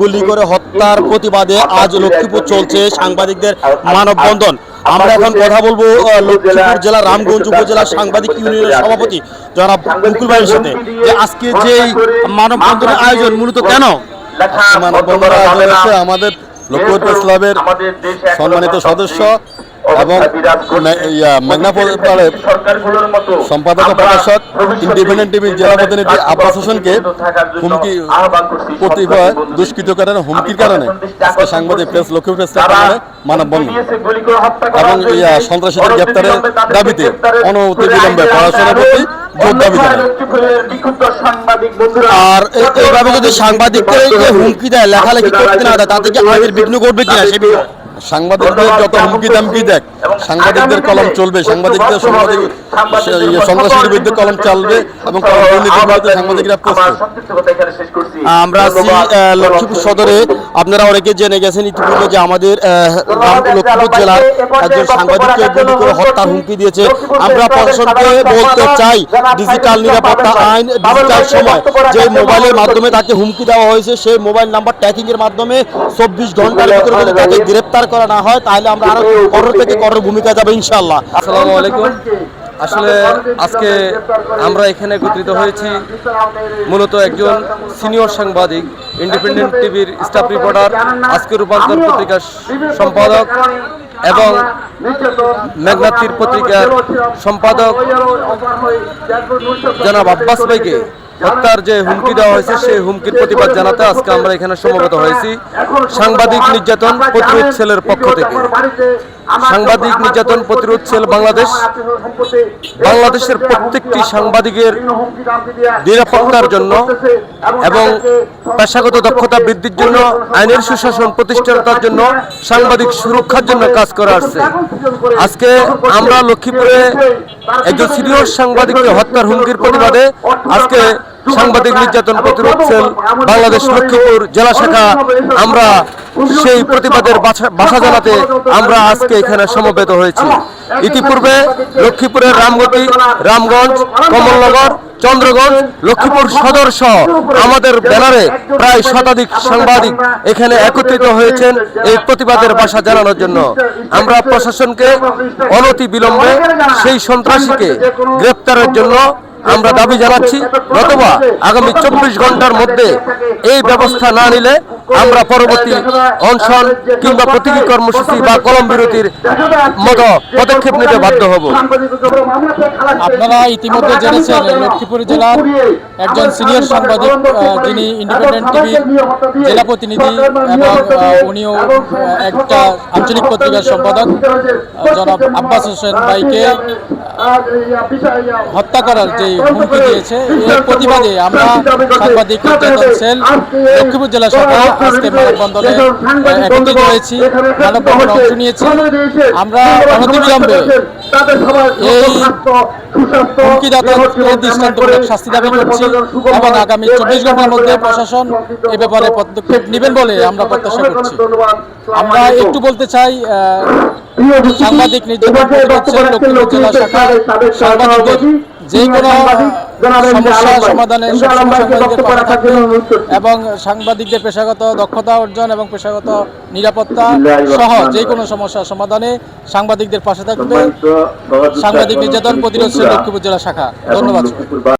গুলি করে হত্যার প্রতিবাদে আজ লক্ষ্মীপুর চলছে সাংবাদিকদের মানববন্ধন। আমরা এখন কথা বলব লক্ষ্মীপুর জেলা রামগঞ্জ উপজেলার সাংবাদিক ইউনিয়নের সভাপতি জনাব মুকুল ভাইয়ের সাথে। যে আজকে যে মানববন্ধনের আয়োজন মূলত কেন? মানববন্ধন আমাদের লক্ষ্মীপুর ক্লাবের সম্মানিত সদস্য এবং মে- ইয়া, সম্পাদক প্রকাশক ইন্ডিপেন্ডেন্ট টিভির জেলা প্রতিনিধি আব্বাস হোসেনকে হুমকি কতিপয় দুষ্কৃতকারের হুমকির কারণে। আজকে সাংবাদিক প্রেস প্রেস ক্লাবের মানববন্ধন। এবং সন্ত্রাসীদের গ্রেপ্তারের দাবিতে অনতি বিলম্বে পড়াশোনার প্রতি আর এইভাবে যদি সাংবাদিকদের হুমকি দেয় লেখালেখি করতে না দেয় তাতে কি আইনের বিঘ্ন করবে কিনা সে বিষয়ে সাংবাদিকদের যত হুমকি দামকি দেখ সাংবাদিকদের কলম চলবে সাংবাদিকদের সাংবাদিক সন্ত্রাসীর বিরুদ্ধে কলম চলবে এবং দুর্নীতির বিরুদ্ধে সাংবাদিকরা আমরা আছি লক্ষ্মীপুর সদরে আপনারা অনেকে জেনে গেছেন ইতিপূর্বে যে আমাদের লক্ষ্মীপুর জেলার একজন সাংবাদিককে গুলি করে হত্যার হুমকি দিয়েছে। আমরা প্রশাসনকে বলতে চাই ডিজিটাল নিরাপত্তা আইন ডিজিটাল সময়। যে মোবাইলের মাধ্যমে তাকে হুমকি দেওয়া হয়েছে, সেই মোবাইল নাম্বার ট্র্যাকিং এর মাধ্যমে চব্বিশ ঘণ্টার ভিতরে যদি তাকে গ্রেপ্তার করা না হয়, তাহলে আমরা আরও কঠোর থেকে কঠোর ভূমিকা যাবে ইনশাল্লাহ আসসালামু আলাইকুম। আসলে আজকে আমরা এখানে একত্রিত হয়েছি মূলত একজন সিনিয়র সাংবাদিক ইন্ডিপেন্ডেন্ট টিভির স্টাফ রিপোর্টার আজকে রূপান্তর পত্রিকার সম্পাদক এবং মেঘনাথির পত্রিকার সম্পাদক জনাব আব্বাস ভাইকে হত্যার যে হুমকি দেওয়া হয়েছে, সেই হুমকির প্রতিবাদ জানাতে আজকে আমরা এখানে সমবেত হয়েছি। সাংবাদিক নির্যাতন প্রতিরোধ সেলের পক্ষ থেকে। সাংবাদিক নির্যাতন প্রতিরোধ সেল বাংলাদেশ। বাংলাদেশের প্রত্যেকটি সাংবাদিকের নিরাপত্তার জন্য এবং পেশাগত দক্ষতা বৃদ্ধির জন্য আইনের সুশাসন প্রতিষ্ঠাতার জন্য সাংবাদিক সুরক্ষার জন্য কাজ করা আসছে আজকে আমরা লক্ষ্মীপুরে একজন সিনিয়র সাংবাদিককে হত্যার হুমকির প্রতিবাদে আজকে সাংবাদিক নির্যাতন প্রতিরোধ সেল বাংলাদেশ লক্ষ্মীপুর জেলা শাখা আমরা সেই প্রতিবাদের বাসা- জানাতে আমরা আজকে এখানে সমবেত হয়েছি। ইতিপূর্বে লক্ষ্মীপুরের রামগতি রামগঞ্জ কমলনগর চন্দ্রগঞ্জ লক্ষ্মীপুর সদর সহ আমাদের ব্যানারে প্রায় শতাধিক সাংবাদিক এখানে একত্রিত হয়েছেন এই প্রতিবাদের বাসা জানানোর জন্য। আমরা প্রশাসনকে অনতি বিলম্বে সেই সন্ত্রাসীকে গ্রেপ্তারের জন্য আমরা দাবি জানাচ্ছি নতুবা আগামী চব্বিশ ঘণ্টার মধ্যে এই ব্যবস্থা না নিলে আমরা পরবর্তী অনশন কিংবা প্রতীকী কর্মসূচি বা কলম বিরতির মতো পদক্ষেপ নিতে বাধ্য হব। আপনারা ইতিমধ্যে জেনেছেন লক্ষ্মীপুর জেলার একজন সিনিয়র সাংবাদিক যিনি ইন্ডিপেন্ডেন্ট টিভির জেলা প্রতিনিধি এবং উনিও একটা আঞ্চলিক পত্রিকার সম্পাদক জনাব আব্বাস হোসেন ভাইকে হত্যা করার যে হুমকি দিয়েছে এর প্রতিবাদে আমরা সাংবাদিক সেল লক্ষ্মীপুর জেলা শাখা আজকে মানববন্ধনে একত্রিত হয়েছি মানববন্ধনে অংশ নিয়েছি। আমরা অনতিবিলম্বে এই হুমকিদাতাকে দৃষ্টান্তমূলক শাস্তি দাবি করছি। এবং আগামী চব্বিশ ঘণ্টার মধ্যে প্রশাসন এ ব্যাপারে পদক্ষেপ নেবেন বলে আমরা প্রত্যাশা করছি। আমরা একটু বলতে চাই সাংবাদিক নির্যাতন প্রতিরোধ সেল জেলা শাখা সাংবাদিকদের যে কোনো সমাধানে এবং সাংবাদিকদের পেশাগত দক্ষতা অর্জন এবং পেশাগত নিরাপত্তা সহ যে কোনো সমস্যার সমাধানে সাংবাদিকদের পাশে থাকবে সাংবাদিক নির্যাতন প্রতিরোধ লক্ষ্মীপুর জেলা শাখা। ধন্যবাদ